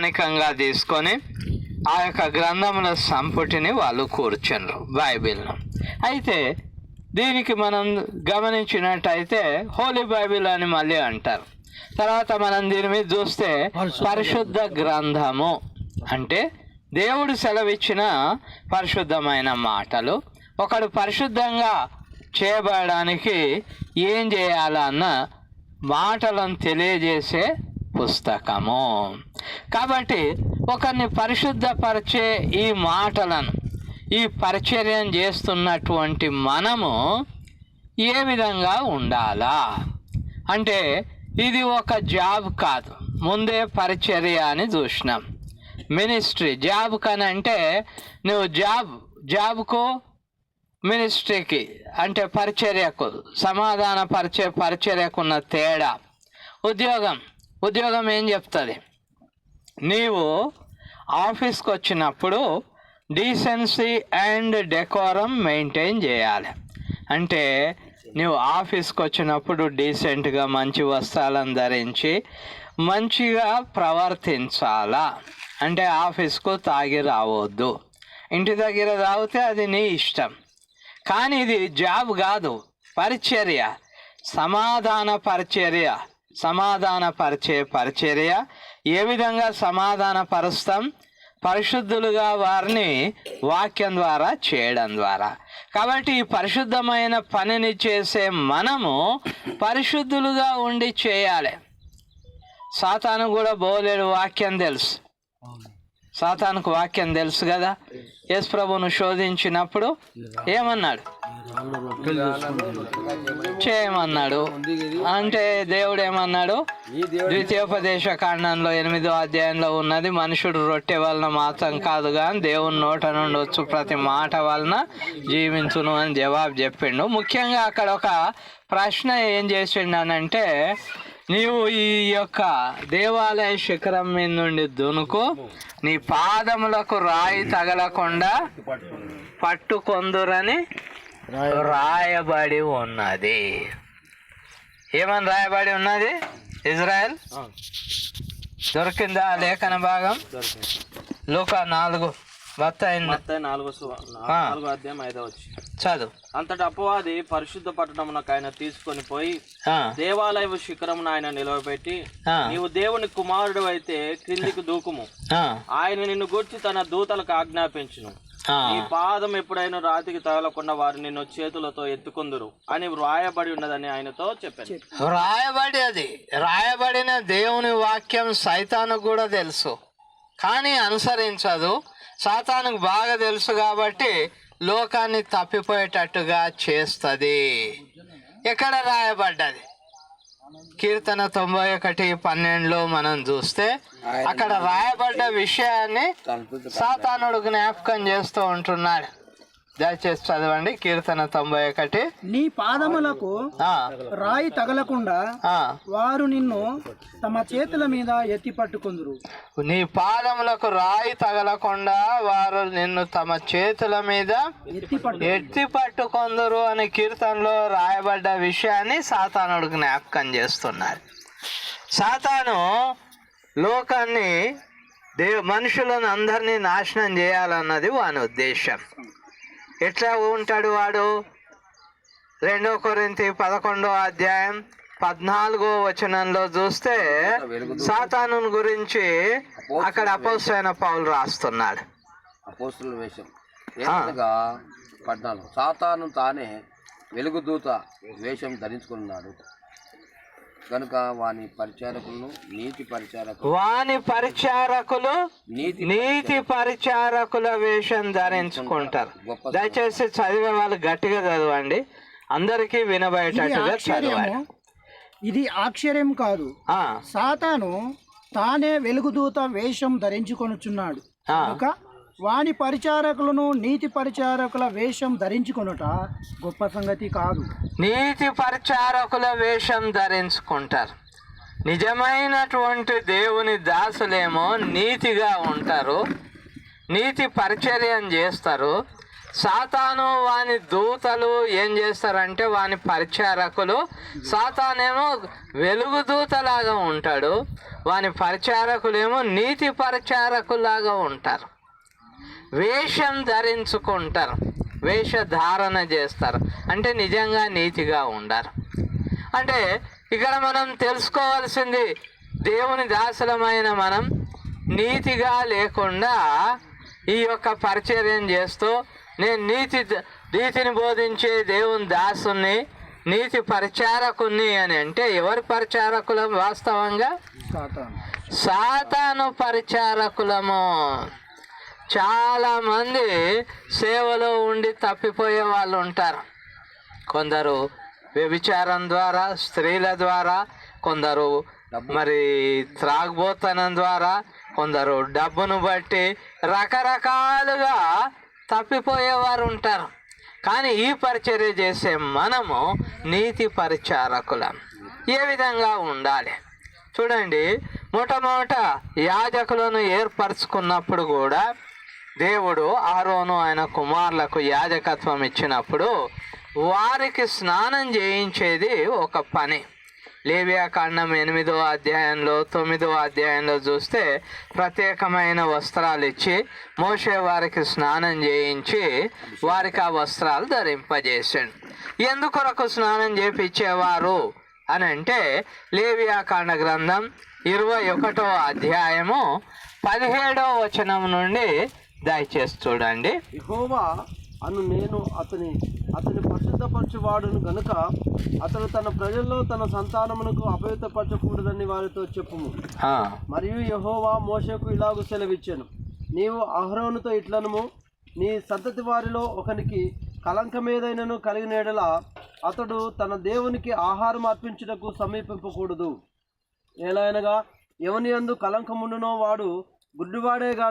ప్రామాణికంగా తీసుకొని ఆ యొక్క గ్రంథముల సంపుటిని వాళ్ళు కూర్చున్నారు బైబిల్ను. అయితే దీనికి మనం గమనించినట్టయితే హోలీ బైబిల్ అని మళ్ళీ అంటారు. తర్వాత మనం దీని మీద చూస్తే పరిశుద్ధ గ్రంథము అంటే దేవుడు సెలవిచ్చిన పరిశుద్ధమైన మాటలు. ఒకడు పరిశుద్ధంగా చేయబడడానికి ఏం చేయాలన్న మాటలను తెలియజేసే పుస్తకము. కాబట్టి ఒకరిని పరిశుద్ధపరిచే ఈ మాటలను ఈ పరిచర్యం చేస్తున్నటువంటి మనము ఏ విధంగా ఉండాలా? అంటే ఇది ఒక జాబ్ కాదు. ముందే పరిచర్య అని చూసినాం. మినిస్ట్రీ జాబ్ కని అంటే నువ్వు జాబ్ జాబ్కు మినిస్ట్రీకి అంటే పరిచర్యకు సమాధాన పరిచయ పరిచర్యకున్న తేడా. ఉద్యోగం ఉద్యోగం ఏం చెప్తుంది? నీవు ఆఫీస్కి వచ్చినప్పుడు డీసెన్సీ అండ్ డెకోరం మెయింటైన్ చేయాలి. అంటే నువ్వు ఆఫీస్కి వచ్చినప్పుడు డీసెంట్గా మంచి వస్త్రాలను ధరించి మంచిగా ప్రవర్తించాలా? అంటే ఆఫీస్కు తాగి రావద్దు. ఇంటి దగ్గర తాగితే అది నీ ఇష్టం. కానీ ఇది జాబ్ కాదు. పరిచర్య. సమాధాన పరిచర్య. సమాధాన పరిచే పరిచర్య. ఏ విధంగా సమాధాన పరుస్తాం పరిశుద్ధులుగా వారిని వాక్యం ద్వారా చేయడం ద్వారా. కాబట్టి ఈ పరిశుద్ధమైన పనిని చేసే మనము పరిశుద్ధులుగా ఉండి చేయాలి. సాతాను కూడా బోలేడు వాక్యం తెలుసు. సాతానుకు వాక్యం తెలుసు కదా? యశ్ ప్రభును శోధించినప్పుడు ఏమన్నాడు? చేయమన్నాడు అంటే దేవుడు ఏమన్నాడు ద్వితీయోపదేశ కాండంలో ఎనిమిదో అధ్యాయంలో ఉన్నది మనుషుడు రొట్టె వలన మాత్రం కాదు కానీ దేవుని నోట నుండి వచ్చు ప్రతి మాట వలన జీవించును అని జవాబు చెప్పిండు. ముఖ్యంగా అక్కడ ఒక ప్రశ్న ఏం చేసిండనంటే నీవు ఈ యొక్క దేవాలయ శిఖరం మీద నుండి దునుకు నీ పాదములకు రాయి తగలకుండా పట్టుకొందురని రాయబడి ఉన్నది. ఏమని రాయబడి ఉన్నది? ఇజ్రాయెల్? దొరికిందా లేఖన భాగం? లూకా నాలుగు చదువు. అంతటి అపవాది పరిశుద్ధ పట్టణమునకు ఆయన తీసుకొని పోయి దేవాలయ శిఖరమును ఆయన నిలవబెట్టి నీవు దేవుని కుమారుడు అయితే క్రిందికి దూకుము. ఆయన నిన్ను గుర్చి తన దూతలకు ఆజ్ఞాపించును. ఆ. నీ పాదం ఎప్పుడైనా రాతికి తగలకుండా వారు నిన్ను చేతులతో ఎత్తుకుందురు అని వ్రాయబడి ఉన్నదని ఆయనతో చెప్పాను. రాయబడి అది. రాయబడిన దేవుని వాక్యం సైతానికి కూడా తెలుసు. కానీ అనుసరించదు. సాతానుకు బాగా తెలుసు కాబట్టి లోకాన్ని తప్పిపోయేటట్టుగా చేస్తుంది. ఎక్కడ రాయబడ్డది? కీర్తన తొంభై ఒకటి పన్నెండులో మనం చూస్తే అక్కడ రాయబడ్డ విషయాన్ని సాతానుడు జ్ఞాపకం చేస్తూ ఉంటున్నాడు. దయచేసి చదవండి. కీర్తన తొంభై ఒకటి. నీ పాదములకు రాయి తగలకుండా. వారు నిన్ను తమ చేతుల మీద ఎత్తి పట్టుకుందురు. నీ పాదములకు రాయి తగలకుండా వారు నిన్ను తమ చేతుల మీద ఎత్తి పట్టు ఎత్తి పట్టుకొందరు అనే కీర్తనలో రాయబడ్డ విషయాన్ని సాతానుడు జ్ఞాపకం చేస్తున్నాడు సాతాను లోకాన్ని దే మనుషులను అందరినీ నాశనం చేయాలన్నది వాని ఉద్దేశం. ఎట్లా ఉంటాడు వాడు? రెండో కొరింతి పదకొండో అధ్యాయం పద్నాలుగో వచనంలో చూస్తే సాతాను గురించి అక్కడ అపోసైన పౌలు రాస్తున్నాడు. అపోస్తుల వేషం. పద్నాలుగు. సాతాను తానే వెలుగుదూత వేషం ధరించుకున్నాడు. కనుక వాని పరిచారకులను నీతి పరిచారకులు వాని పరిచారకులు నీతి నీతి పరిచారకుల వేషం ధరించుకుంటారు. దయచేసి చదివే వాళ్ళు గట్టిగా చదవండి. అందరికీ వినబడేటట్టుగా చదవాలి. ఇది ఆశ్చర్యం కాదు. ఆ, సాతాను తానే వెలుగుదూత వేషం ధరించుకొనుచున్నాడు. కనుక వాని పరిచారకులను నీతి పరిచారకుల వేషం ధరించుకొనుట గొప్ప సంగతి కాదు. నీతి పరిచారకుల వేషం ధరించుకుంటారు. నిజమైనటువంటి దేవుని దాసులేమో నీతిగా ఉంటారు. నీతి పరిచర్యం చేస్తారు. సాతాను వాని దూతలు ఏం చేస్తారంటే వాని పరిచారకులు సాతానేమో వెలుగు దూతలాగా ఉంటాడు. వాని పరిచారకులేమో నీతి పరిచారకులాగా ఉంటారు. వేషం ధరించుకుంటారు. వేషధారణ చేస్తారు. అంటే నిజంగా నీతిగా ఉండరు అంటే ఇక్కడ మనం తెలుసుకోవాల్సింది దేవుని దాసులమైన మనం నీతిగా లేకుండా ఈ యొక్క పరిచర్యం చేస్తూ నేను నీతి నీతిని బోధించే దేవుని దాసుని నీతి పరిచారకుని అని అంటే ఎవరి పరిచారకులం వాస్తవంగా? సాతాను. సాతాను పరిచారకులము. చాలా మంది సేవలో ఉండి తప్పిపోయే వాళ్ళు ఉంటారు. కొందరు వ్యభిచారం ద్వారా స్త్రీల ద్వారా కొందరు మరి త్రాగుబోతనం ద్వారా కొందరు డబ్బును బట్టి రకరకాలుగా తప్పిపోయేవారు ఉంటారు. కానీ ఈ పరిచర్య చేసే మనము నీతి పరిచారకులం. ఏ విధంగా ఉండాలి? చూడండి మొట్టమొదట యాజకులను ఏర్పరచుకున్నప్పుడు కూడా దేవుడు ఆరోను ఆయన కుమారులకు యాజకత్వం ఇచ్చినప్పుడు వారికి స్నానం చేయించేది ఒక పని. లేవియా కాండం ఎనిమిదో అధ్యాయంలో తొమ్మిదో అధ్యాయంలో చూస్తే ప్రత్యేకమైన వస్త్రాలు ఇచ్చి మోసే వారికి స్నానం చేయించి వారికి ఆ వస్త్రాలు ధరింపజేసాడు. ఎందుకొరకు స్నానం చేపించేవారు అని అంటే లేవియాకాండ గ్రంథం ఇరవై ఒకటో అధ్యాయము పదిహేడో వచనం నుండి దయచేసి చూడండి. యెహోవా అను నేను అతని అతని పరిశుద్ధపరచువాడును గనుక అతను తన ప్రజల్లో తన సంతానమునకు అపవిత్రపరచకూడదని వారితో చెప్పుము. మరియు యెహోవా మోషకు ఇలాగు సెలవిచ్చాను. నీవు అహరోనుతో ఇట్లనుము. నీ సంతతి వారిలో ఒకనికి కలంకమేదైనను కలిగిన అతడు తన దేవునికి ఆహారం అర్పించుటకు సమీపింపకూడదు. ఏలైనగా ఎవని యందు కలంకముండునో వాడు గుడ్డివాడే